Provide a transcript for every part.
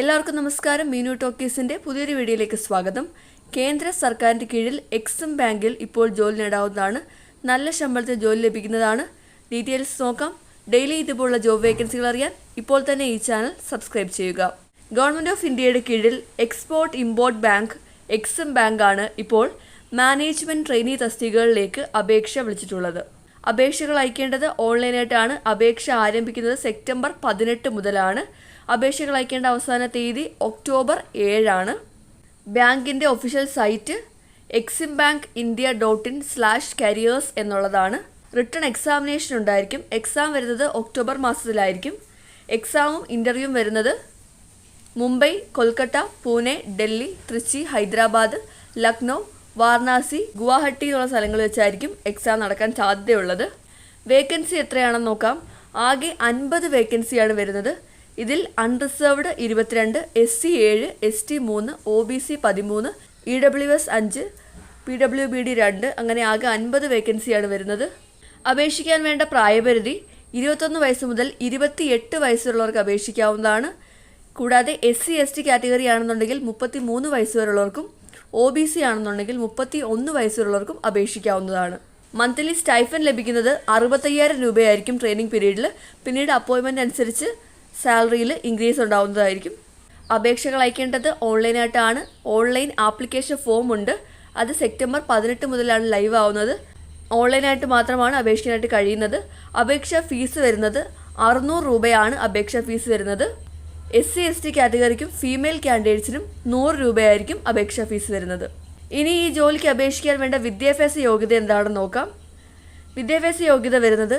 എല്ലാവർക്കും നമസ്കാരം. മീനു ടോക്കീസിന്റെ പുതിയൊരു വീഡിയോയിലേക്ക് സ്വാഗതം. കേന്ദ്ര സർക്കാരിന്റെ കീഴിൽ എക്സിം ബാങ്കിൽ ഇപ്പോൾ ജോലി നേടാവുന്നതാണ്. നല്ല ശമ്പളത്തിൽ ജോലി ലഭിക്കുന്നതാണ്. ഡീറ്റെയിൽസ് നോക്കാം. ഡെയിലി ഇതുപോലുള്ള ജോബ് വേക്കൻസികൾ അറിയാൻ ഇപ്പോൾ തന്നെ ഈ ചാനൽ സബ്സ്ക്രൈബ് ചെയ്യുക. ഗവൺമെന്റ് ഓഫ് ഇന്ത്യയുടെ കീഴിൽ എക്സ്പോർട്ട് ഇമ്പോർട്ട് ബാങ്ക് എക്സിം ബാങ്കാണ് ഇപ്പോൾ മാനേജ്മെന്റ് ട്രെയിനി തസ്തികകളിലേക്ക് അപേക്ഷ വിളിച്ചിട്ടുള്ളത്. അപേക്ഷകൾ അയക്കേണ്ടത് ഓൺലൈനായിട്ടാണ്. അപേക്ഷ ആരംഭിക്കുന്നത് സെപ്റ്റംബർ പതിനെട്ട് മുതലാണ്. അപേക്ഷകൾ അയക്കേണ്ട അവസാന തീയതി ഒക്ടോബർ ഏഴാണ്. ബാങ്കിന്റെ official site Exim bank India dot in slash careers എന്നുള്ളതാണ്. റിട്ടേൺ എക്സാമിനേഷൻ ഉണ്ടായിരിക്കും. എക്സാം വരുന്നത് ഒക്ടോബർ മാസത്തിലായിരിക്കും. എക്സാമും ഇന്റർവ്യൂവും വരുന്നത് മുംബൈ കൊൽക്കത്ത പൂനെ ഡൽഹി തൃച്ചി ഹൈദരാബാദ് ലക്നൗ വാരണാസി ഗുവാഹട്ടി എന്നുള്ള സ്ഥലങ്ങളിൽ വെച്ചായിരിക്കും എക്സാം നടക്കാൻ സാധ്യതയുള്ളത്. വേക്കൻസി എത്രയാണെന്ന് നോക്കാം. ആകെ അൻപത് വേക്കൻസിയാണ് വരുന്നത്. ഇതിൽ അൺറിസർവ്ഡ് ഇരുപത്തിരണ്ട് എസ് സി ഏഴ് എസ് ടി മൂന്ന് ഒ ബി സി പതിമൂന്ന് ഇ ഡബ്ല്യു എസ് അഞ്ച് പി ഡബ്ല്യു ബി ഡി രണ്ട് അങ്ങനെ ആകെ അൻപത് വേക്കൻസിയാണ് വരുന്നത്. അപേക്ഷിക്കാൻ വേണ്ട പ്രായപരിധി ഇരുപത്തൊന്ന് വയസ്സ് മുതൽ ഇരുപത്തിയെട്ട് വയസ്സുള്ളവർക്ക് അപേക്ഷിക്കാവുന്നതാണ്. കൂടാതെ S C S T category ആണെന്നുണ്ടെങ്കിൽ മുപ്പത്തി മൂന്ന് വയസ്സ് വരെയുള്ളവർക്കും ഒ ബി സി ആണെന്നുണ്ടെങ്കിൽ മുപ്പത്തി ഒന്ന് വയസ്സുള്ളവർക്കും അപേക്ഷിക്കാവുന്നതാണ്. മന്ത്ലി സ്റ്റൈഫൻ ലഭിക്കുന്നത് അറുപത്തയ്യായിരം രൂപയായിരിക്കും ട്രെയിനിങ് പീരീഡിൽ പിന്നീട് അപ്പോയിൻമെന്റ് അനുസരിച്ച് സാലറിയിൽ ഇൻക്രീസ് ഉണ്ടാവുന്നതായിരിക്കും. അപേക്ഷകൾ അയക്കേണ്ടത് ഓൺലൈനായിട്ടാണ്. ഓൺലൈൻ ആപ്ലിക്കേഷൻ ഫോം ഉണ്ട്. അത് സെപ്റ്റംബർ പതിനെട്ട് മുതലാണ് ലൈവ് ആവുന്നത്. ഓൺലൈനായിട്ട് മാത്രമാണ് അപേക്ഷിക്കാനായിട്ട് കഴിയുന്നത്. അപേക്ഷ ഫീസ് വരുന്നത് അറുന്നൂറ് രൂപയാണ് അപേക്ഷ ഫീസ് വരുന്നത്. എസ് സി എസ് ടി കാറ്റഗറിക്കും ഫീമെയിൽ കാൻഡിഡേറ്റ്സിനും നൂറ് രൂപയായിരിക്കും അപേക്ഷാ ഫീസ് വരുന്നത്. ഇനി ഈ ജോലിക്ക് അപേക്ഷിക്കാൻ വേണ്ട വിദ്യാഭ്യാസ യോഗ്യത എന്താണെന്ന് നോക്കാം. വിദ്യാഭ്യാസ യോഗ്യത വരുന്നത്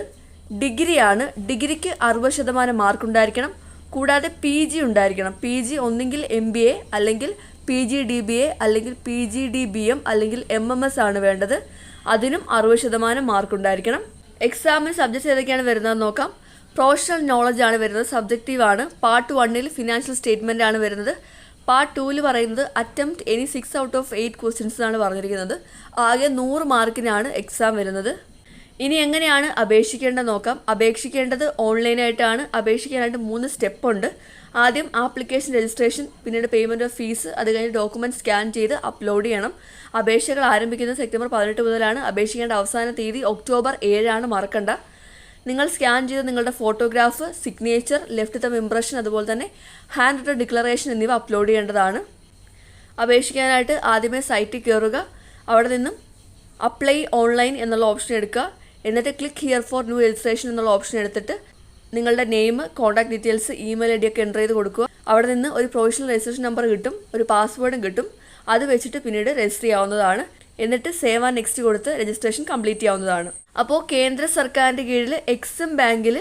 ഡിഗ്രിയാണ് ഡിഗ്രിക്ക് അറുപത് ശതമാനം മാർക്ക് ഉണ്ടായിരിക്കണം. കൂടാതെ പി ജി ഉണ്ടായിരിക്കണം. പി ജി ഒന്നെങ്കിൽ എം ബി എ അല്ലെങ്കിൽ P G D B A അല്ലെങ്കിൽ P G D B M അല്ലെങ്കിൽ എം എം എസ് ആണ് വേണ്ടത്. അതിനും അറുപത് ശതമാനം മാർക്ക് ഉണ്ടായിരിക്കണം. എക്സാമിന് സബ്ജക്ട്സ് ഏതൊക്കെയാണ് വരുന്നതെന്ന് നോക്കാം. പ്രൊഫഷണൽ നോളജ് ആണ് വരുന്നത് സബ്ജക്റ്റീവ് ആണ്. പാർട്ട് വണ്ണിൽ ഫിനാൻഷ്യൽ സ്റ്റേറ്റ്മെന്റ് ആണ് വരുന്നത്. പാർട്ട് ടൂവിൽ പറയുന്നത് attempt any six out of eight questions ആണ് പറഞ്ഞിരിക്കുന്നത്. ആകെ നൂറ് മാർക്കിനാണ് എക്സാം വരുന്നത്. ഇനി എങ്ങനെയാണ് അപേക്ഷിക്കേണ്ടത് നോക്കാം. അപേക്ഷിക്കേണ്ടത് ഓൺലൈനായിട്ടാണ് അപേക്ഷിക്കാനായിട്ട് മൂന്ന് സ്റ്റെപ്പ് ഉണ്ട്. ആദ്യം ആപ്ലിക്കേഷൻ രജിസ്ട്രേഷൻ പിന്നീട് പേയ്മെന്റ് ഓഫ് ഫീസ് അത് കഴിഞ്ഞ് ഡോക്യുമെന്റ് സ്കാൻ ചെയ്ത് അപ്ലോഡ് ചെയ്യണം. അപേക്ഷകൾ ആരംഭിക്കുന്നത് സെപ്റ്റംബർ പതിനെട്ട് മുതലാണ്. അപേക്ഷിക്കേണ്ട അവസാന തീയതി ഒക്ടോബർ ഏഴാണ്. മറക്കണ്ട. നിങ്ങൾ സ്കാൻ ചെയ്ത് നിങ്ങളുടെ photograph signature left thumb impression അതുപോലെ തന്നെ ഹാൻഡ് റിട്ടൺ ഡിക്ലറേഷൻ എന്നിവ അപ്ലോഡ് ചെയ്യേണ്ടതാണ്. അപേക്ഷിക്കാനായിട്ട് ആദ്യമേ സൈറ്റിൽ കയറുക. അവിടെ നിന്നും അപ്ലൈ ഓൺലൈൻ എന്നുള്ള ഓപ്ഷൻ എടുക്കുക. എന്നിട്ട് click here for new registration എന്നുള്ള ഓപ്ഷൻ എടുത്തിട്ട് നിങ്ങളുടെ name contact details email I D ഒക്കെ എന്റർ ചെയ്ത് കൊടുക്കുക. അവിടെ നിന്ന് ഒരു പ്രൊവിഷണൽ രജിസ്ട്രേഷൻ നമ്പർ കിട്ടും ഒരു പാസ്വേഡും കിട്ടും. അത് വെച്ചിട്ട് പിന്നീട് രജിസ്റ്റർ ചെയ്യാവുന്നതാണ്. എന്നിട്ട് സേവ് ആ നെക്സ്റ്റ് കൊടുത്ത് രജിസ്ട്രേഷൻ കംപ്ലീറ്റ് ചെയ്യാവുന്നതാണ്. അപ്പോൾ കേന്ദ്ര സർക്കാരിന്റെ കീഴിൽ എക്സിം ബാങ്കിൽ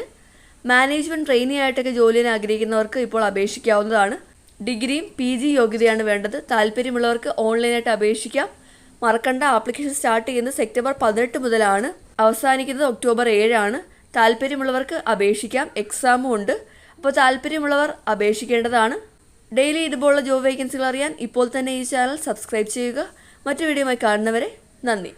മാനേജ്മെന്റ് ട്രെയിനി ആയിട്ടൊക്കെ ജോലി ജോലിയിൽ ആഗ്രഹിക്കുന്നവർക്ക് ഇപ്പോൾ അപേക്ഷിക്കാവുന്നതാണ്. ഡിഗ്രിയും പി ജി യോഗ്യതയാണ് വേണ്ടത്. താല്പര്യമുള്ളവർക്ക് ഓൺലൈനായിട്ട് അപേക്ഷിക്കാം. മറക്കണ്ട. ആപ്ലിക്കേഷൻ സ്റ്റാർട്ട് ചെയ്യുന്നത് സെപ്റ്റംബർ പതിനെട്ട് മുതലാണ്. അവസാനിക്കുന്നത് ഒക്ടോബർ ഏഴാണ്. താല്പര്യമുള്ളവർക്ക് അപേക്ഷിക്കാം. എക്സാമും ഉണ്ട്. അപ്പോൾ താല്പര്യമുള്ളവർ അപേക്ഷിക്കേണ്ടതാണ്. ഡെയിലി ഇതുപോലുള്ള ജോബ് വേക്കൻസികൾ അറിയാൻ ഇപ്പോൾ തന്നെ ഈ ചാനൽ സബ്സ്ക്രൈബ് ചെയ്യുക. മറ്റു വീഡിയോയുമായി കാണുന്നവരെ നന്ദി.